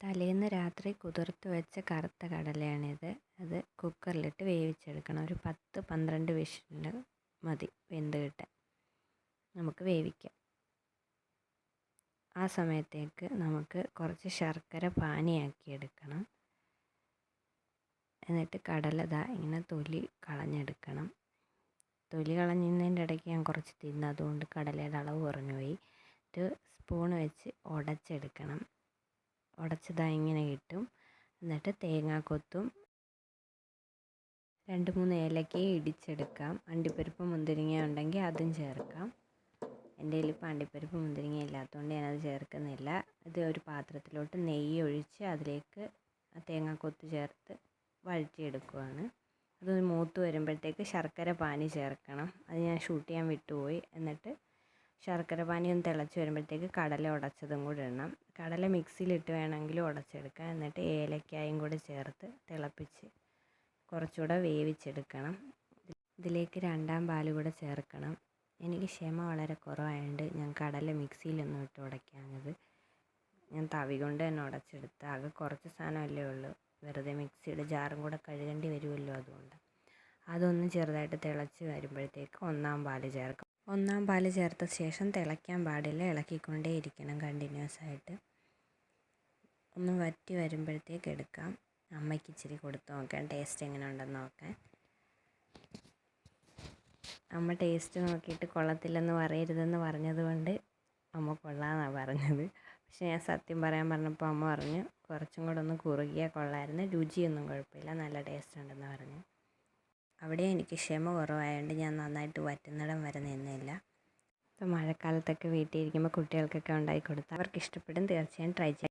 തലേന്ന് രാത്രി കുതിർത്ത് വെച്ച കറുത്ത കടലയാണിത്. അത് കുക്കറിലിട്ട് വേവിച്ചെടുക്കണം. ഒരു പത്ത് പന്ത്രണ്ട് വിഷിൽ മതി വെന്ത് കിട്ടാൻ. നമുക്ക് വേവിക്കാം. ആ സമയത്തേക്ക് നമുക്ക് കുറച്ച് ശർക്കര പാനിയാക്കി എടുക്കണം എന്നിട്ട് കടല ദാ ഇങ്ങനെ തൊലി കളഞ്ഞെടുക്കണം. തൊലി കളഞ്ഞതിന്റെ ഇടയ്ക്ക് ഞാൻ കുറച്ച് തിന്ന്. അതുകൊണ്ട് കടലയുടെ അളവ് കുറഞ്ഞു പോയി ഒരു സ്പൂൺ വെച്ച് ഉടച്ചെടുക്കണം. ഉടച്ചതാ ഇങ്ങനെ കിട്ടും. എന്നിട്ട് തേങ്ങാക്കൊത്തും രണ്ട് മൂന്ന് ഏലക്കയും ഇടിച്ചെടുക്കാം. അണ്ടിപ്പരിപ്പ് മുന്തിരിങ്ങ ഉണ്ടെങ്കിൽ അതും ചേർക്കാം. എന്റെ കയ്യിൽ ഇപ്പോൾ അണ്ടിപ്പരിപ്പ് മുന്തിരിങ്ങ ഇല്ലാത്തതുകൊണ്ട് ഞാനത് ചേർക്കുന്നില്ല. ഇത് ഒരു പാത്രത്തിലോട്ട് നെയ്യ് ഒഴിച്ച് അതിലേക്ക് തേങ്ങാക്കൊത്ത് ചേർത്ത് വഴറ്റിയെടുക്കുവാണ്. അത് മൂത്ത് വരുമ്പോഴത്തേക്ക് ശർക്കര പാനി ചേർക്കണം. അത് ഞാൻ ഷൂട്ട് ചെയ്യാൻ വിട്ടുപോയി. എന്നിട്ട് ശർക്കര പാനിയൊന്ന് തിളച്ച് വരുമ്പോഴത്തേക്ക് കടല ഉടച്ചതും കൂടെ ഇടണം. കടല മിക്സിയിലിട്ട് വേണമെങ്കിലും ഉടച്ചെടുക്കാം. എന്നിട്ട് ഏലക്കായും കൂടി ചേർത്ത് തിളപ്പിച്ച് കുറച്ചുകൂടെ വേവിച്ചെടുക്കണം. ഇതിലേക്ക് രണ്ടാം പാൽ കൂടെ ചേർക്കണം. എനിക്ക് ക്ഷമ വളരെ കുറവായതുകൊണ്ട് ഞാൻ കടല മിക്സിയിലൊന്നും ഇട്ട് ഉടയ്ക്കാഞ്ഞത്. ഞാൻ തവി കൊണ്ട് തന്നെ ഉടച്ചെടുത്ത് ആകെ കുറച്ച് സാധനമല്ലേ ഉള്ളൂ. വെറുതെ മിക്സിയുടെ ജാറും കൂടെ കഴുകേണ്ടി വരുമല്ലോ അതുകൊണ്ട്. അതൊന്ന് ചെറുതായിട്ട് തിളച്ച് വരുമ്പോഴത്തേക്ക് ഒന്നാം പാൽ ചേർക്കും. ഒന്നാം പാൽ ചേർത്ത ശേഷം തിളയ്ക്കാൻ പാടില്ല. ഇളക്കിക്കൊണ്ടേ ഇരിക്കണം കണ്ടിന്യൂസ് ആയിട്ട്. ഒന്ന് വറ്റി വരുമ്പോഴത്തേക്ക് എടുക്കാം. അമ്മയ്ക്ക് ഇച്ചിരി കൊടുത്ത് നോക്കാം. ടേസ്റ്റ് എങ്ങനെ ഉണ്ടെന്ന് നോക്കാം അമ്മ ടേസ്റ്റ് നോക്കിയിട്ട് കൊള്ളത്തില്ലെന്ന് പറയരുതെന്ന് പറഞ്ഞതുകൊണ്ട് അമ്മ കൊള്ളാമെന്നാണ് പറഞ്ഞത്. പക്ഷെ ഞാൻ സത്യം പറയാൻ പറഞ്ഞപ്പോൾ അമ്മ പറഞ്ഞു കുറച്ചും കൂടെ ഒന്ന് കുറുകിയാൽ കൊള്ളായിരുന്നു. രുചിയൊന്നും കുഴപ്പമില്ല. നല്ല ടേസ്റ്റ് ഉണ്ടെന്ന് പറഞ്ഞു. അവിടെ എനിക്ക് ക്ഷമ കുറവായതുകൊണ്ട് ഞാൻ നന്നായിട്ട് വറ്റുന്നിടം വരെ നിന്നില്ല. ഇപ്പോൾ മഴക്കാലത്തൊക്കെ വീട്ടിൽ ഇരിക്കുമ്പോൾ കുട്ടികൾക്കൊക്കെ ഉണ്ടാക്കി കൊടുത്താൽ അവർക്ക് ഇഷ്ടപ്പെടും തീർച്ചയായും ട്രൈ ചെയ്യാം.